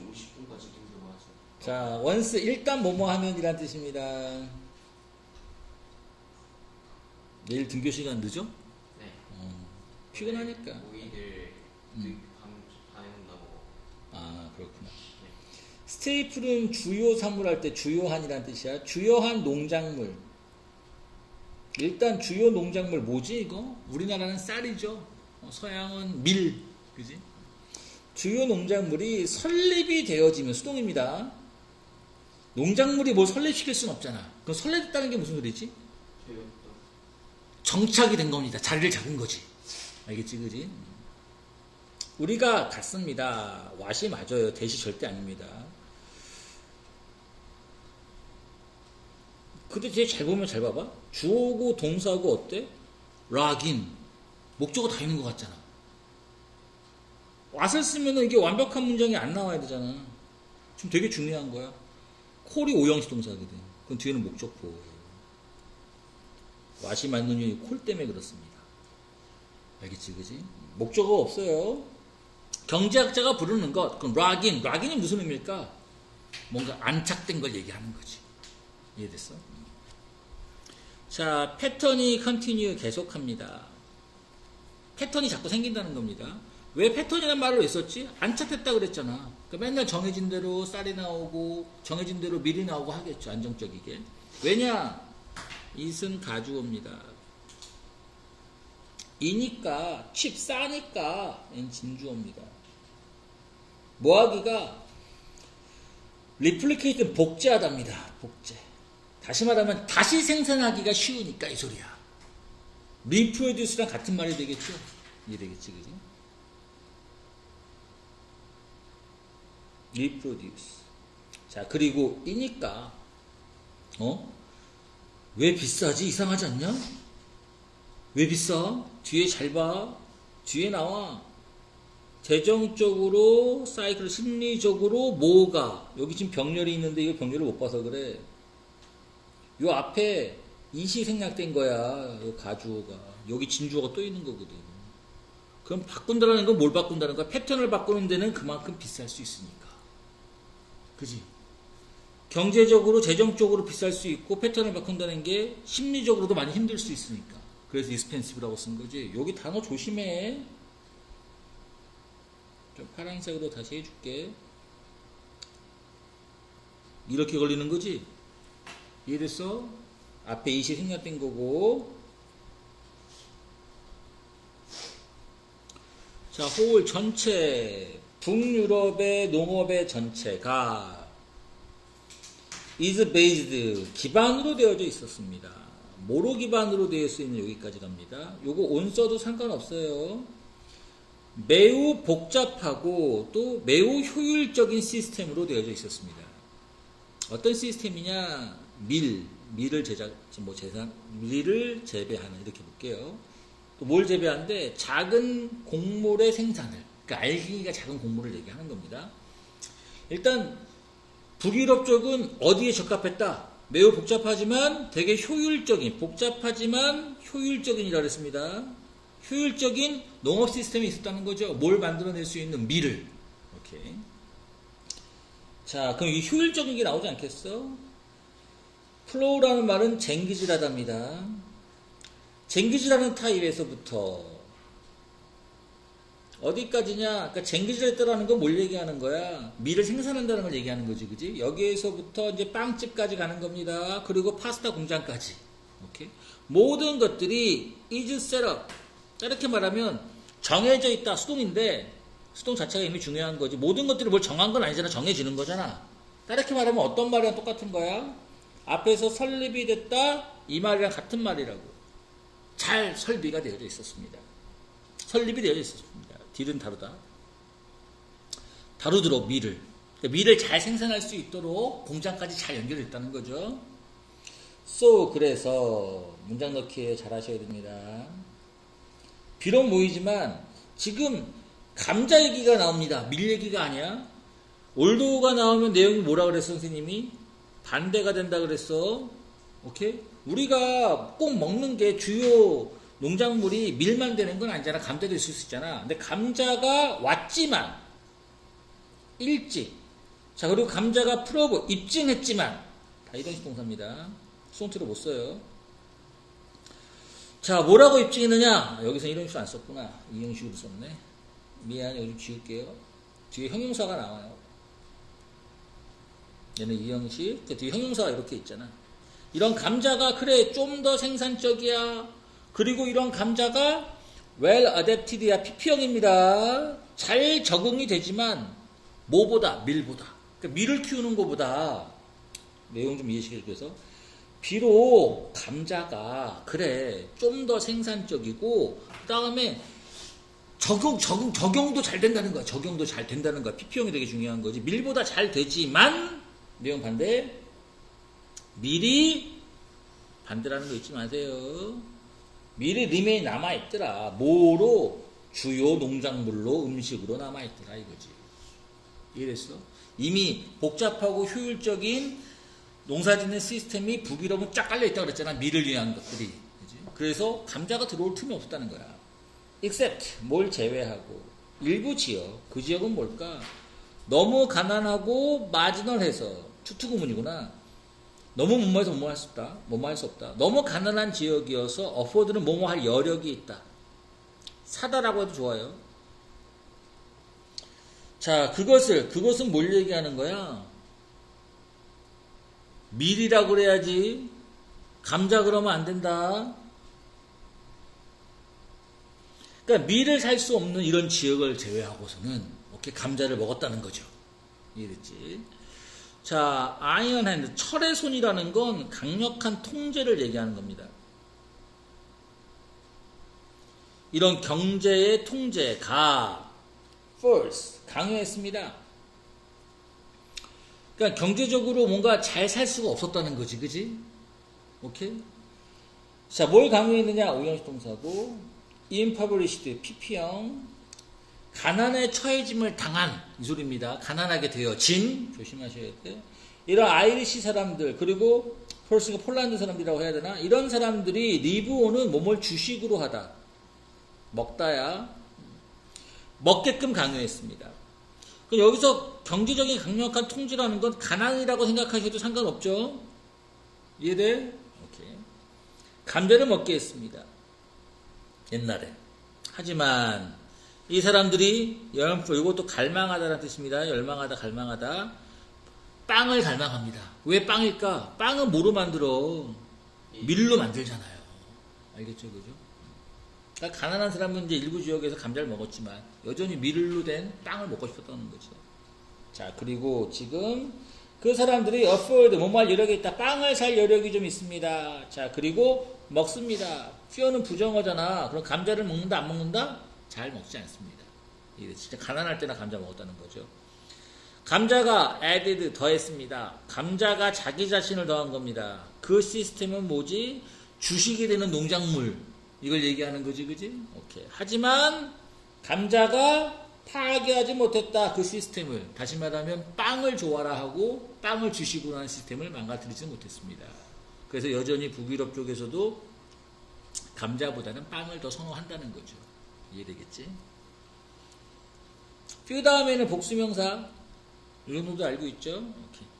50분까지 된다고 하죠. 자, once 일단 뭐뭐 하면 이란 뜻입니다. 내일 등교 시간 늦어? 네. 어, 피곤하니까. 모이들 음. 밤 다닌다고. 아, 그렇구나. 네. 스테이플은 주요 사물할 때 주요한이란 뜻이야. 주요한 농작물. 일단 주요 농작물 뭐지 이거? 우리나라는 쌀이죠. 어, 서양은 밀. 그지? 주요 농작물이 설립이 되어지면 수동입니다. 농작물이 뭘 설립시킬 수는 없잖아. 그럼 설립했다는 게 무슨 소리지? 정착이 된 겁니다. 자리를 잡은 거지. 알겠지, 그지? 우리가 같습니다. 왓이 맞아요. 대시 절대 아닙니다. 근데 되게 잘 보면 잘 봐봐. 주어고 동사고 어때? 락인. 목적어 다 있는 것 같잖아. 왓을 쓰면 이게 완벽한 문장이 안 나와야 되잖아. 지금 되게 중요한 거야. 콜이 오형식 동사거든. 그럼 뒤에는 목적보. 왓이 맞는 이유는 콜 때문에 그렇습니다. 알겠지, 그지? 목적어 없어요. 경제학자가 부르는 것, 그럼 락인, 락인이 무슨 의미일까? 뭔가 안착된 걸 얘기하는 거지. 이해됐어? 자, 패턴이 컨티뉴 계속합니다. 패턴이 자꾸 생긴다는 겁니다. 왜 패턴이라는 말을 왜 썼지? 안착됐다 그랬잖아. 그러니까 맨날 정해진 대로 쌀이 나오고 정해진 대로 밀이 나오고 하겠죠. 안정적이게. 왜냐? 이은 가주어입니다. 이니까 칩 싸니까 엔 진주어입니다. 모하기가 리플리케이트는 복제하답니다. 복제. 다시 말하면 다시 생산하기가 쉬우니까 이 소리야. 리프로듀스랑 같은 말이 되겠죠? 이해 되겠지, 그지? 리프로듀스. 자, 그리고 이니까, 어? 왜 비싸지? 이상하지 않냐? 왜 비싸? 뒤에 잘 봐. 뒤에 나와. 재정적으로, 사이클 심리적으로 뭐가? 여기 지금 병렬이 있는데 이거 병렬을 못 봐서 그래. 요 앞에 이시 생략된 거야. 요 가주어가. 여기 진주어가 또 있는 거거든. 그럼 바꾼다는 건 뭘 바꾼다는 거야? 패턴을 바꾸는 데는 그만큼 비쌀 수 있으니까. 그지? 경제적으로, 재정적으로 비쌀 수 있고 패턴을 바꾼다는 게 심리적으로도 많이 힘들 수 있으니까. 그래서 익스펜시브라고 쓴 거지. 여기 단어 조심해. 좀 파란색으로 다시 해줄게. 이렇게 걸리는 거지? 이해됐어? 앞에 이시 생략된 거고. 자, 호울 전체, 북유럽의 농업의 전체가 is based 기반으로 되어져 있었습니다. 뭐로 기반으로 되어 있는 여기까지 갑니다. 요거 온 써도 상관없어요. 매우 복잡하고 또 매우 효율적인 시스템으로 되어져 있었습니다. 어떤 시스템이냐? 밀, 밀을 제작, 뭐 재산, 밀을 재배하는 이렇게 볼게요. 또 뭘 재배하는데 작은 곡물의 생산을, 그러니까 알기가 작은 곡물을 얘기하는 겁니다. 일단 북유럽 쪽은 어디에 적합했다? 매우 복잡하지만 되게 효율적인, 복잡하지만 효율적인이라 그랬습니다. 효율적인 농업 시스템이 있었다는 거죠. 뭘 만들어낼 수 있는 밀을. 자, 그럼 이 효율적인 게 나오지 않겠어? 플로우라는 말은 쟁기질하답니다. 쟁기질하는 타입에서부터 어디까지냐? 그러니까 쟁기질했다라는 건 뭘 얘기하는 거야? 밀을 생산한다는 걸 얘기하는 거지, 그지? 여기에서부터 이제 빵집까지 가는 겁니다. 그리고 파스타 공장까지. 오케이? 모든 것들이 is set up. 이렇게 말하면 정해져 있다. 수동인데 수동 자체가 이미 중요한 거지. 모든 것들이 뭘 정한 건 아니잖아. 정해지는 거잖아. 이렇게 말하면 어떤 말이랑 똑같은 거야? 앞에서 설립이 됐다. 이 말이랑 같은 말이라고. 잘 설비가 되어져 있었습니다. 설립이 되어져 있었습니다. 딜은 다르다. 다루도록 밀을. 그러니까 밀을 잘 생산할 수 있도록 공장까지 잘 연결됐다는 거죠. so 그래서 문장 넣기 잘 하셔야 됩니다. 비록 모이지만 지금 감자 얘기가 나옵니다. 밀 얘기가 아니야. 올도가 나오면 내용이 뭐라 그랬어 선생님이? 반대가 된다 그랬어. 오케이? 우리가 꼭 먹는 게 주요 농작물이 밀만 되는 건 아니잖아. 감자도 있을 수 있잖아. 근데 감자가 왔지만 일찍 자, 그리고 감자가 프로브, 입증했지만, 다 이동식 동사입니다. 수동태로 못 써요. 자, 뭐라고 입증했느냐? 여기서 이런 식으로 안 썼구나. 이 형식으로 썼네. 미안, 여기 좀 지울게요. 뒤에 형용사가 나와요. 얘는 이 형식, 그 뒤에 형용사가 이렇게 있잖아. 이런 감자가, 그래, 좀 더 생산적이야. 그리고 이런 감자가 well adapted야, PP형입니다. 잘 적응이 되지만, 뭐보다? 밀보다. 그러니까 밀을 키우는 것보다, 내용 좀 이해시켜주기 위해서, 비록 감자가 그래 좀 더 생산적이고 그 다음에 적용 적용 적용도 잘 된다는 거야 적용도 잘 된다는 거야 PP형이 되게 중요한 거지 밀보다 잘 되지만 내용 반대 밀이 반대라는 거 잊지 마세요 밀이 리메이 남아 있더라 뭐로 주요 농작물로 음식으로 남아 있더라 이거지 이해됐어 이미 복잡하고 효율적인 농사짓는 시스템이 북유럽은 쫙 깔려 있다고 그랬잖아. 밀을 위한 것들이. 그지? 그래서 감자가 들어올 틈이 없었다는 거야. except 뭘 제외하고 일부 지역. 그 지역은 뭘까? 너무 가난하고 마지널해서 투투구문이구나. 너무 뭐뭐해서 뭐뭐 할수 없다. 뭐뭐 할수 없다. 너무 가난한 지역이어서 어포드는 뭐뭐 할 여력이 있다. 사다라고 해도 좋아요. 자, 그것을 그것은 뭘 얘기하는 거야? 밀이라고 그래야지. 감자 그러면 안 된다. 그러니까 밀을 살 수 없는 이런 지역을 제외하고서는 오케이 감자를 먹었다는 거죠. 이해됐지? 자, 아이언 핸드, 철의 손이라는 건 강력한 통제를 얘기하는 겁니다. 이런 경제의 통제가 force 강요했습니다. 그러니까 경제적으로 뭔가 잘 살 수가 없었다는 거지, 그지? 오케이? 자, 뭘 강요했느냐? 오형식 동사고, impoverished, PP형, 가난에 처해짐을 당한, 이 소리입니다. 가난하게 되어진, 조심하셔야 돼. 이런 아이리시 사람들, 그리고 폴스가 폴란드 사람들이라고 해야 되나? 이런 사람들이 리브오는 몸을 주식으로 하다. 먹다야. 먹게끔 강요했습니다. 그 여기서 경제적인 강력한 통제라는 건 가난이라고 생각하셔도 상관없죠. 이해돼? 오케이. 감자를 먹게 했습니다. 옛날에. 하지만 이 사람들이 이것도 갈망하다라는 뜻입니다. 열망하다, 갈망하다. 빵을 갈망합니다. 왜 빵일까? 빵은 뭐로 만들어? 밀로 만들잖아요. 알겠죠, 그죠? 그러니까 가난한 사람은 이제 일부 지역에서 감자를 먹었지만 여전히 밀로 된 빵을 먹고 싶었다는 거죠. 자, 그리고 지금 그 사람들이 afford, 뭐할 여력이 있다. 빵을 살 여력이 좀 있습니다. 자, 그리고 먹습니다. fear는 부정어잖아. 그럼 감자를 먹는다, 안 먹는다? 잘 먹지 않습니다. 이게 진짜 가난할 때나 감자 먹었다는 거죠. 감자가 added 더했습니다. 감자가 자기 자신을 더한 겁니다. 그 시스템은 뭐지? 주식이 되는 농작물. 이걸 얘기하는 거지, 그지? 오케이. 하지만 감자가 파괴하지 못했다 그 시스템을 다시 말하면 빵을 좋아라 하고 빵을 주식으로 하는 시스템을 망가뜨리지 못했습니다. 그래서 여전히 북유럽 쪽에서도 감자보다는 빵을 더 선호한다는 거죠. 이해되겠지? 그 다음에는 복수명사 이 정도도 알고 있죠? 오케이.